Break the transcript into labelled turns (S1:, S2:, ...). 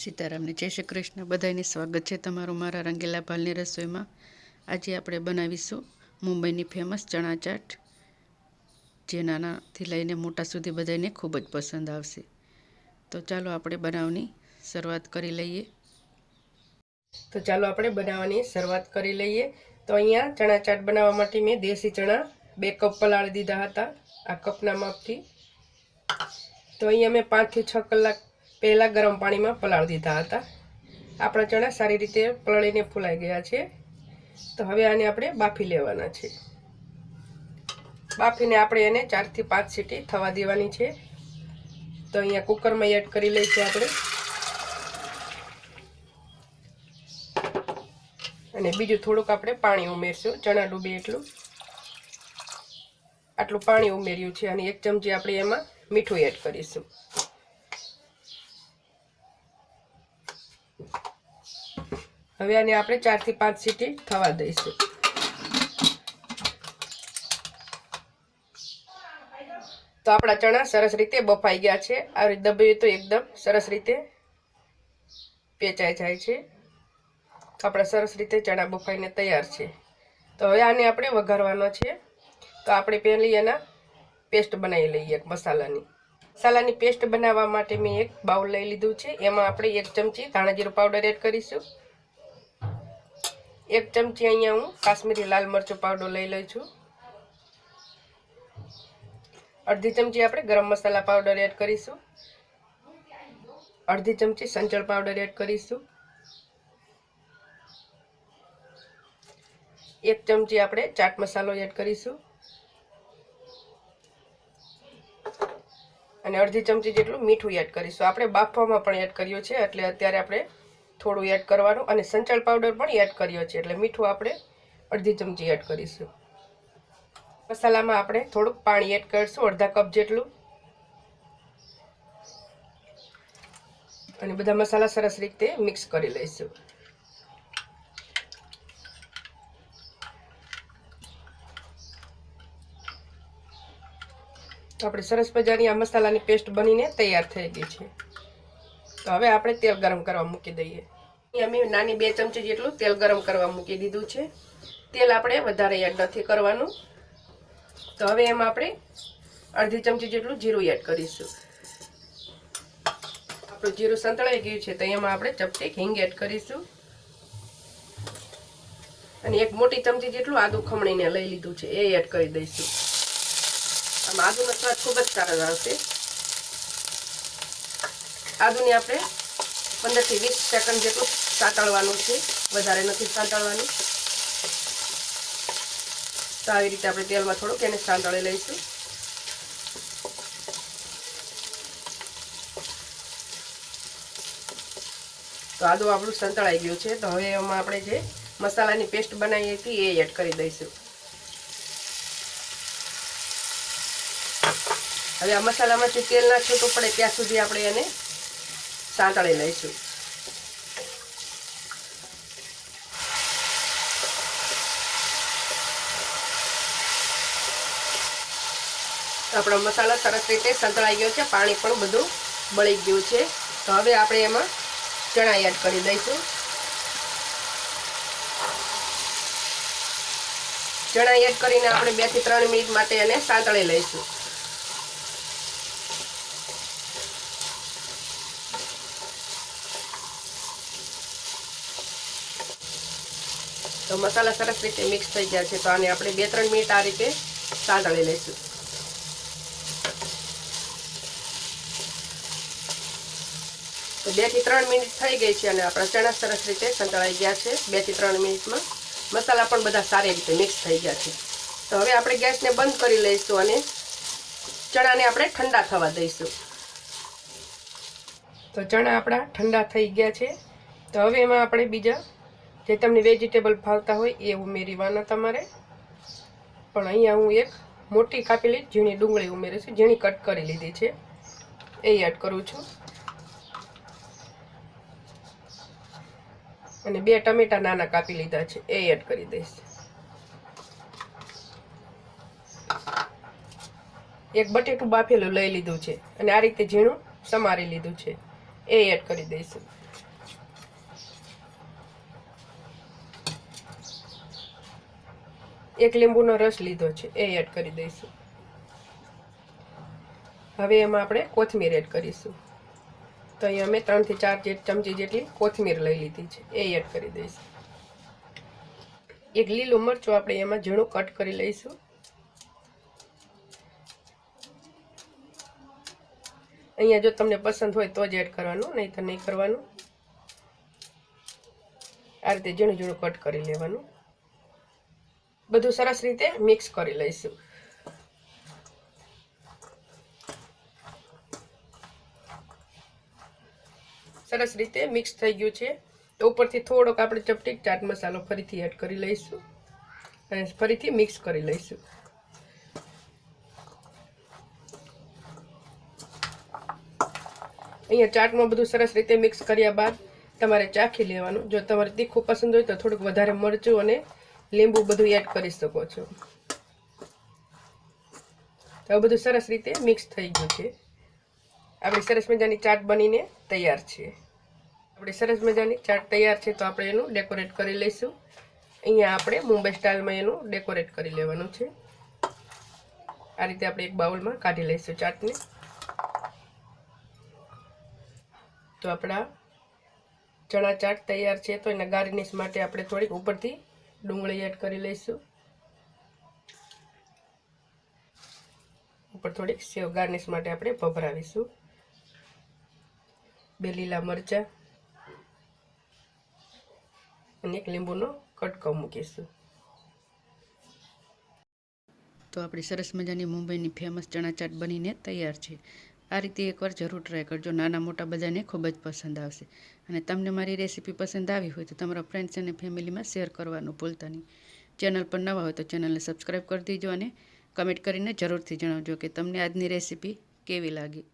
S1: સીતારામને. જય શ્રી કૃષ્ણ. બધાને સ્વાગત છે તમારું મારા રંગીલા ભાલની રસોઈમાં. આજે આપણે બનાવીશું મુંબઈની ફેમસ ચણા ચાટ, જે નાનાથી લઈને મોટા સુધી બધાને ખૂબ જ પસંદ આવશે. તો ચાલો આપણે બનાવની શરૂઆત કરી લઈએ.
S2: તો ચાલો આપણે બનાવવાની શરૂઆત કરી લઈએ. તો અહીંયા ચણા ચાટ બનાવવા માટે મેં દેશી ચણા બે કપ પલાળી દીધા હતા આ કપના માપથી. તો અહીંયા મેં પાંચથી છ કલાક પહેલાં ગરમ પાણીમાં પલાળી દીધા હતા. આપણા ચણા સારી રીતે પલળીને ફૂલાઈ ગયા છે. તો હવે આને આપણે બાફી લેવાના છે. બાફીને આપણે એને ચારથી પાંચ સીટી થવા દેવાની છે. તો અહીંયા કુકરમાં એડ કરી લઈશું આપણે. અને બીજું થોડુંક આપણે પાણી ઉમેરશું. ચણા ડૂબે એટલું. આટલું પાણી ઉમેર્યું છે અને એક ચમચી આપણે એમાં મીઠું એડ કરીશું. હવે આને આપણે ચારથી પાંચ સીટી થવા દઈશું. તો આપણા ચણા સરસ રીતે બફાઈ ગયા છે. આ દબાવીએ તો એકદમ સરસ રીતે પેચાઈ જાય છે. તો આપણા સરસ રીતે ચણા બફાઈને તૈયાર છે. તો હવે આને આપણે વઘારવાનો છે. તો આપણે પહેલી એના પેસ્ટ બનાવી લઈએ એક મસાલાની. મસાલાની પેસ્ટ બનાવવા માટે મેં એક બાઉલ લઈ લીધું છે. એમાં આપણે એક ચમચી ધાણા પાવડર એડ કરીશું. એક ચમચી અહીંયા હું કાશ્મીરી લાલ મરચું પાવડર લઈ લઉં છું. અડધી ચમચી આપણે ગરમ મસાલા પાવડર એડ કરીશું. અડધી ચમચી સંચળ પાવડર એડ કરીશું. એક ચમચી આપણે ચાટ મસાલો એડ કરીશું. અને અડધી ચમચી જેટલું મીઠું એડ કરીશું. આપણે બાફવામાં પણ એડ કર્યું છે, એટલે અત્યારે આપણે થોડું એડ કરવાનું અને સંચળ પાવડર પણ એડ કર્યો છે. એટલે મીઠું આપણે અડધી ચમચી એડ કરીશું. મસાલામાં આપણે થોડુંક પાણી એડ કરીશું, અડધા કપ જેટલું. અને બધા મસાલા સરસ રીતે મિક્સ કરી લઈશું. તો આપણે સરસ મજાની આ મસાલાની પેસ્ટ બનીને તૈયાર થઈ ગઈ છે. તો હવે આપણે તેલ ગરમ કરવા મૂકી દઈએ. અહીંયા મેં નાની બે ચમચી જેટલું તેલ ગરમ કરવા મૂકી દીધું છે. તેલ આપણે વધારે એડ નથી કરવાનું. તો હવે એમાં આપણે અડધી ચમચી જેટલું જીરું એડ કરીશું. આપણું જીરું સંતળાઈ ગયું છે તો એમાં આપણે ચપટી હિંગ એડ કરીશું. અને એક મોટી ચમચી જેટલું આદુ ખમણીને લઈ લીધું છે, એ એડ કરી દઈશું. આમ આદુનો સ્વાદ ખૂબ જ સારો આવશે. આદુને આપણે પંદરથી વીસ સેકન્ડ જેટલું સાંતળવાનું છે. વધારે નથી સાંતળવાનું. તો આવી રીતે આપણે તેલમાં થોડુંક એને સાંતળી લઈશું. તો આદુ આપણું સંતળાઈ ગયું છે, તો હવે એમાં આપણે જે મસાલાની પેસ્ટ બનાવી હતી એ એડ કરી દઈશું. હવે આ મસાલામાંથી તેલ નાખ્યું તો પડે ત્યાં સુધી આપણે એને સાંતળી લઈશું. આપણો મસાલો સરસ રીતે સંતળાઈ ગયો છે, પાણી પણ બધું બળી ગયું છે. તો હવે આપણે એમાં ચણા એડ કરી દઈશું. ચણા એડ કરીને આપણે બેથી ત્રણ મિનિટ માટે એને સાંતળી લઈશું. તો મસાલા સરસ રીતે મિક્સ થઈ ગયા છે, તો આને આપણે બે ત્રણ મિનિટ આ રીતે સાંતળી લઈશું. તો બેથી ત્રણ મિનિટ થઈ ગઈ છે અને આપણા ચણા સરસ રીતે સંતળાઈ ગયા છે. બેથી ત્રણ મિનિટમાં મસાલા પણ બધા સારી રીતે મિક્સ થઈ ગયા છે. તો હવે આપણે ગેસને બંધ કરી લઈશું અને ચણાને આપણે ઠંડા થવા દઈશું. તો ચણા આપણા ઠંડા થઈ ગયા છે. તો હવે એમાં આપણે બીજા જે તમને વેજીટેબલ ભાવતા હોય એ ઉમેરવાના તમારે. પણ અહીંયા હું એક મોટી કાપેલી ઝીણી ડુંગળી ઉમેરું છું ઝીણી કટ કરી લીધી છે. એ એડ કરું છું. અને બે ટમેટા નાના કાપી લીધા છે. એ એડ કરી દઈશ. એક બટેટું બાફેલું લઈ લીધું છે અને આ રીતે ઝીણું સમારી લીધું છે. એ એડ કરી દઈશું. એક લીંબુનો રસ લીધો છે. એ એડ કરી દઈશું. હવે એમાં આપણે કોથમીર એડ કરીશું. તો અહીંયા અમે ત્રણથી ચાર ચમચી જેટલી કોથમીર લઈ લીધી છે. એ એડ કરી દઈશું. એક લીલું મરચું આપણે એમાં ઝીણું કટ કરી લઈશું. અહીંયા જો તમને પસંદ હોય તો જ એડ કરવાનું નહીં તો નહીં કરવાનું. આ રીતે ઝીણું ઝીણું કટ કરી લેવાનું. બધું સરસ રીતે મિક્સ કરી લઈશું. સરસ રીતે મિક્સ થઈ ગયું છે. તો ઉપરથી થોડોક આપણે ચપટીક ચાટ મસાલો ફરીથી એડ કરી લઈશું. અને ફરીથી મિક્સ કરી લઈશું. અહીંયા ચાટમાં બધું સરસ રીતે મિક્સ કર્યા બાદ તમારે ચાખી લેવાનું. જો તમારે તીખું પસંદ હોય તો થોડુંક વધારે મરચું અને લીંબુ બધું એડ કરી શકો છો. તો બધું સરસ રીતે મિક્સ થઈ ગયું છે. આપણી સરસ મજાની ચાટ બનીને તૈયાર છે. આપણી સરસ મજાની ચાટ તૈયાર છે તો આપણે એનું ડેકોરેટ કરી લઈશું. અહીંયા આપણે મુંબઈ સ્ટાઇલમાં એનું ડેકોરેટ કરી લેવાનું છે. આ રીતે આપણે એક બાઉલમાં કાઢી લઈશું ચાટને. તો આપણા ચણા ચાટ તૈયાર છે તો એના ગાર્નિશ માટે આપણે થોડીક ઉપરથી ડુંગળી એડ કરી લઈશું. ઉપર થોડીક સેવ ગાર્નિશ માટે આપણે ભભરાવીશું. બે લીલા મરચાં અને એક લીંબુનો કટકો મૂકીશું.
S1: તો આપણી સરસ મજાની મુંબઈની ફેમસ ચણા ચાટ બનીને તૈયાર છે. આ રીતે એકવાર જરૂર ટ્રાય કરજો. નાના મોટા બધાને ખૂબ જ પસંદ આવશે. અને તમને મારી રેસીપી પસંદ આવી હોય તો તમારા ફ્રેન્ડ્સ અને ફેમિલીમાં શેર કરવાનું ભૂલતા નહીં. ચેનલ પર નવા હોય તો ચેનલને સબસ્ક્રાઈબ કરી દેજો અને કમેન્ટ કરીને જરૂરથી જણાવજો કે તમને આજની રેસીપી કેવી લાગી.